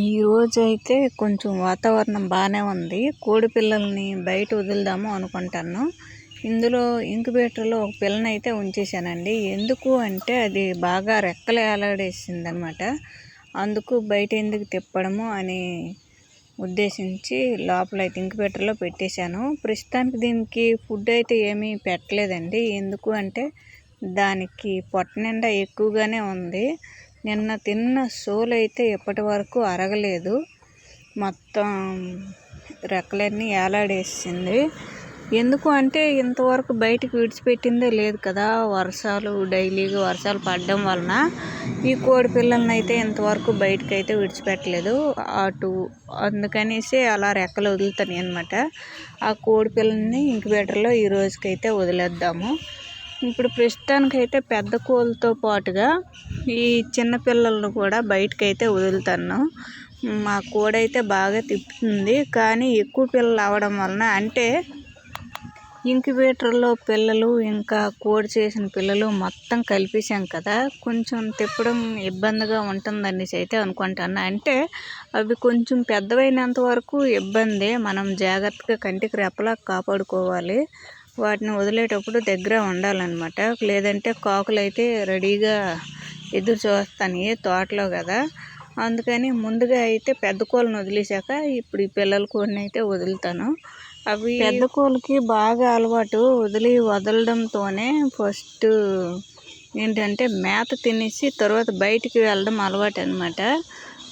ఈరోజు అయితే కొంచెం వాతావరణం బాగానే ఉంది. కోడి పిల్లల్ని బయట వదులుదాము అనుకుంటాను. ఇందులో ఇంక్యుబేటర్లో ఒక పిల్లని అయితే ఉంచేసానండి ఎందుకు అంటే అది బాగా రెక్కలు ఏలాడేసింది అనమాట అందుకు బయట ఎందుకు తిప్పడము అని ఉద్దేశించి లోపల అయితే ఇంక్యుబేటర్లో పెట్టేశాను. ప్రస్తుతానికి దీనికి ఫుడ్ అయితే ఏమీ పెట్టలేదండి. ఎందుకు అంటే దానికి పొట్ట నిండా ఎక్కువగానే ఉంది. నిన్న తిన్న సోలు అయితే ఇప్పటి వరకు అరగలేదు. మొత్తం రెక్కలన్నీ ఏలాడేసింది. ఎందుకు అంటే ఇంతవరకు బయటికి విడిచిపెట్టిందే లేదు కదా. వర్షాలు డైలీగా వర్షాలు పడడం వలన ఈ కోడి పిల్లల్ని అయితే ఇంతవరకు బయటకు అయితే విడిచిపెట్టలేదు. అటు అందుకనేసి అలా రెక్కలు వదులుతాయి అనమాట ఆ కోడి పిల్లల్ని ఇంక్యుబేటర్లో ఈ రోజుకైతే వదిలేద్దాము. ఇప్పుడు ప్రస్తుతానికైతే పెద్ద కోళ్ళతో పాటుగా ఈ చిన్న పిల్లలను కూడా బయటకైతే వదులుతాను. మా కోడైతే బాగా తిప్పుతుంది. కానీ ఎక్కువ పిల్లలు అవడం వలన అంటే ఇంక్యుబేటర్లో పిల్లలు ఇంకా కోడి చేసిన పిల్లలు మొత్తం కలిపేసాం కదా. కొంచెం తిప్పడం ఇబ్బందిగా ఉంటుందనేసి అయితే అనుకుంటాను. అంటే అవి కొంచెం పెద్దవైనంత వరకు ఇబ్బంది. మనం జాగ్రత్తగా కంటికి రెప్పలా కాపాడుకోవాలి. వాటిని వదిలేటప్పుడు దగ్గర ఉండాలన్నమాట. లేదంటే కాకులు అయితే రెడీగా ఎదురు చూస్తాను తోటలో కదా. అందుకని ముందుగా అయితే పెద్ద కోళ్ళని వదిలేశాక ఇప్పుడు ఈ పిల్లల కోడిని అయితే వదులుతాను. అవి పెద్ద కోళ్ళకి బాగా అలవాటు వదిలి వదలడంతోనే ఫస్ట్ ఏంటంటే మేత తినేసి తర్వాత బయటికి వెళ్ళడం అలవాటు అనమాట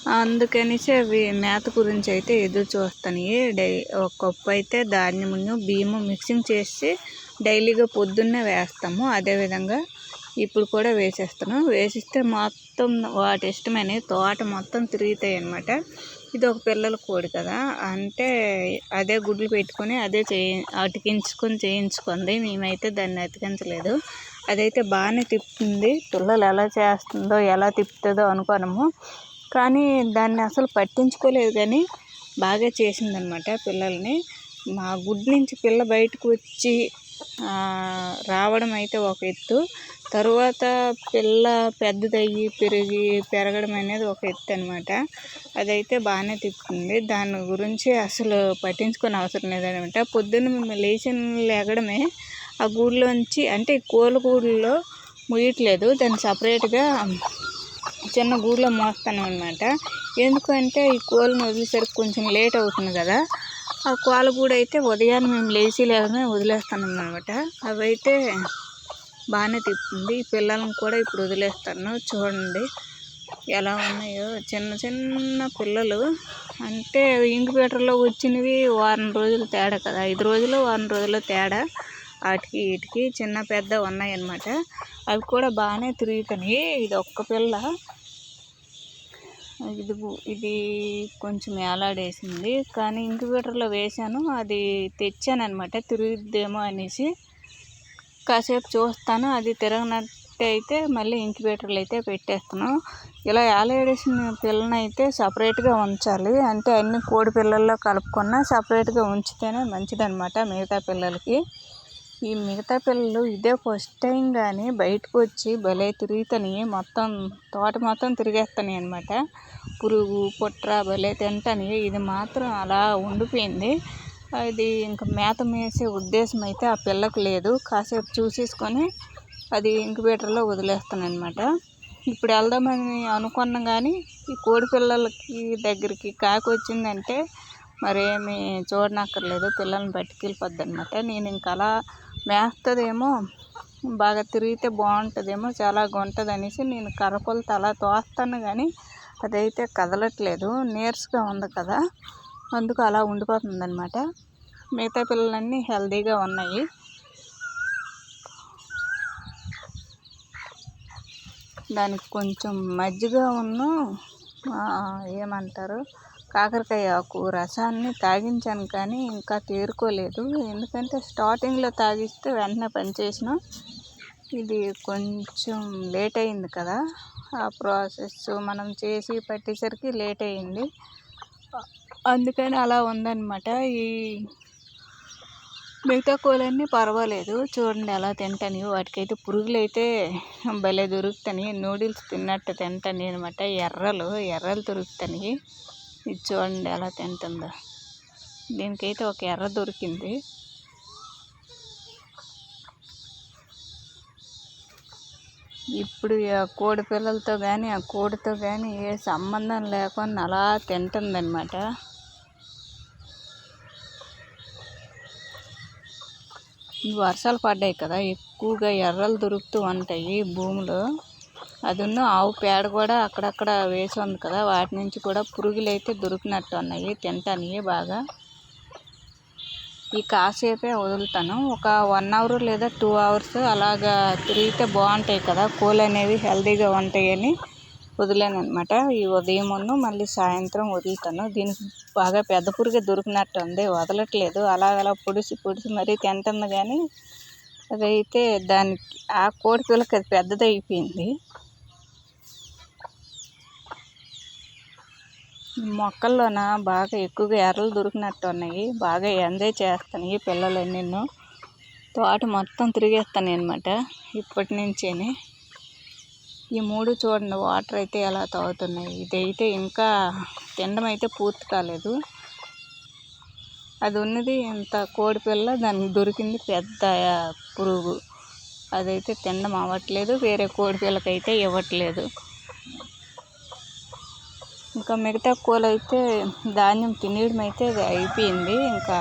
అందుకనేసి అవి మేత గురించి అయితే ఎదురు చూస్తాను. డై ఒక కప్పు అయితే ధాన్యము బియ్యము మిక్సింగ్ చేసి డైలీగా పొద్దున్నే వేస్తాము. అదేవిధంగా ఇప్పుడు కూడా వేసేస్తాను. వేసిస్తే మొత్తం వాటి ఇష్టమైన తోట మొత్తం తిరుగుతాయి అన్నమాట. ఇది ఒక పిల్లల కోడి కదా. అంటే అదే గుడ్లు పెట్టుకొని అదే చేయి అతికించుకొని చేయించుకుంది. మేమైతే దాన్ని అతికించలేదు. అదైతే బాగానే తిప్పుతుంది. పిల్లలు ఎలా చేస్తుందో ఎలా తిప్పుతుందో అనుకోనము. కానీ దాన్ని అసలు పట్టించుకోలేదు కానీ బాగా చేసిందనమాట పిల్లల్ని. మా గుడ్ నుంచి పిల్ల బయటకు వచ్చి రావడం అయితే ఒక ఎత్తు. తరువాత పిల్ల పెద్దదయ్యి పెరిగి పెరగడం అనేది ఒక ఎత్తు అనమాట అదైతే బాగానే తిప్పుతుంది. దాని గురించి అసలు పట్టించుకునే అవసరం లేదనమాట పొద్దున్న మేము లేచిన లేగడమే ఆ గూడులోంచి అంటే కోళ్ళ గూడులో ముయ్యట్లేదు. దాన్ని సపరేట్గా చిన్న గూడులో మోస్తాను అనమాట ఎందుకంటే ఈ కోళ్ళను వదిలేసరికి కొంచెం లేట్ అవుతుంది కదా. ఆ కోళ్ళ గూడు అయితే ఉదయాన్నే మేము లేచి లేవమే వదిలేస్తాను అనమాట అవి అయితే బాగానే తిప్పుతుంది. ఈ పిల్లలను కూడా ఇప్పుడు వదిలేస్తాను. చూడండి ఎలా ఉన్నాయో. చిన్న చిన్న పిల్లలు. అంటే ఇంక్యుబేటర్లో వచ్చినవి వారం రోజులు తేడా కదా. ఐదు రోజులు వారం రోజులు తేడా. వాటికి వీటికి చిన్న పెద్ద ఉన్నాయన్నమాట అవి కూడా బాగానే తిరుగుతున్నాయి. ఇది ఒక్క పిల్ల. ఇది ఇది కొంచెం వేలాడేసింది కానీ ఇంక్యుబేటర్లో వేసాను అది తెచ్చాను అనమాట తిరుగుద్దేమో అనేసి. కాసేపు చూస్తాను. అది తిరగనట్టు అయితే మళ్ళీ ఇంక్యుబేటర్లు అయితే పెట్టేస్తాను. ఇలా వేలాడేసిన పిల్లని అయితే సపరేట్గా ఉంచాలి. అంటే అన్ని కోడి పిల్లల్లో కలుపుకున్న సపరేట్గా ఉంచితేనే మంచిదన్నమాట మిగతా పిల్లలకి. ఈ మిగతా పిల్లలు ఇదే ఫస్ట్ టైం కానీ బయటకు వచ్చి భలే తిరుగుతాయి మొత్తం తోట మొత్తం తిరిగేస్తాయి అనమాట పురుగు పుట్ర భలే తింటాయి ఇది మాత్రం అలా ఉండిపోయింది. అది ఇంకా మేత మేసే ఉద్దేశం అయితే ఆ పిల్లకు లేదు. కాసేపు చూసేసుకొని అది ఇంక్యుబేటర్లో వదిలేస్తాను అనమాట ఇప్పుడు వెళ్దామని అనుకున్నాం కానీ ఈ కోడి పిల్లలకి దగ్గరికి కాకి వచ్చిందంటే మరేమి చూడనక్కర్లేదు. పిల్లల్ని పట్టుకెళ్ళిపోద్ది అనమాట నేను ఇంకా అలా మేస్తుందేమో బాగా తిరిగితే బాగుంటుందేమో చాలా గుంటుంది అనేసి నేను కర్రపుల్లతో అలా తోస్తాను కానీ అదైతే కదలట్లేదు. నీరసగా ఉంది కదా అందుకు అలా ఉండిపోతుంది అనమాట మిగతా పిల్లలన్నీ హెల్దీగా ఉన్నాయి. దానికి కొంచెం మజ్జిగ ఉన్న ఏమంటారు? కాకరకాయ ఆకు రసాన్ని తాగించాను కానీ ఇంకా తేరుకోలేదు. ఎందుకంటే స్టార్టింగ్లో తాగిస్తే వెంటనే పనిచేసిన ఇది కొంచెం లేట్ అయింది కదా. ఆ ప్రాసెస్ మనం చేసి పట్టేసరికి లేట్ అయింది. అందుకని అలా ఉందన్నమాట. ఈ మిగతా కోలన్నీ పర్వాలేదు. చూడండి ఎలా తింటాను. వాటికైతే పురుగులు అయితే భలే దొరుకుతాయి. నూడిల్స్ తిన్నట్టు తింటాను అనమాట ఎర్రలు ఎర్రలు దొరుకుతాయి. ఇది చూడండి ఎలా తింటుందో. దీనికైతే ఒక ఎర్ర దొరికింది. ఇప్పుడు ఆ కోడి పిల్లలతో కానీ ఆ కోడితో కానీ ఏ సంబంధం లేకుండా అలా తింటుందన్నమాట. వర్షాలు పడ్డాయి కదా ఎక్కువగా ఎర్రలు దొరుకుతూ ఉంటాయి భూమిలో. అది ఉన్న ఆవు పేడ కూడా అక్కడక్కడ వేసి ఉంది కదా వాటి నుంచి కూడా పురుగులు అయితే దొరికినట్టు ఉన్నాయి తింటాను బాగా. ఈ కాసేపే వదులుతాను. ఒక వన్ అవర్ లేదా టూ అవర్స్ అలాగా తిరిగితే బాగుంటాయి కదా కోళ్ళు అనేవి హెల్తీగా ఉంటాయని వదిలేను అనమాట ఈ ఉదయం మళ్ళీ సాయంత్రం వదులుతాను. దీనికి బాగా పెద్ద పురుగు దొరికినట్టు ఉంది వదలట్లేదు. అలాగలా పొడిసి పొడిసి మరీ తింటుంది కానీ అదైతే దానికి ఆ కోడి పిల్లకి అది పెద్దది మొక్కల్లోన? బాగా ఎక్కువగా ఎర్రలు దొరికినట్టు ఉన్నాయి బాగా ఎంజాయ్ చేస్తున్నాయి పిల్లలు నిన్ను. తోట మొత్తం తిరిగేస్తాను అనమాట ఇప్పటి నుంచేనే. ఈ మూడు చూడండి వాటర్ అయితే ఎలా తాగుతున్నాయి. ఇదైతే ఇంకా తినడం అయితే పూర్తి కాలేదు. అది ఉన్నది ఇంత కోడి పిల్ల దానికి దొరికింది పెద్ద పురుగు. అదైతే తినడం అవ్వట్లేదు వేరే కోడి పిల్లకైతే ఇవ్వట్లేదు. ఇంకా మిగతా కోళ్ళు అయితే ధాన్యం తినేయడం అయితే అయిపోయింది. ఇంకా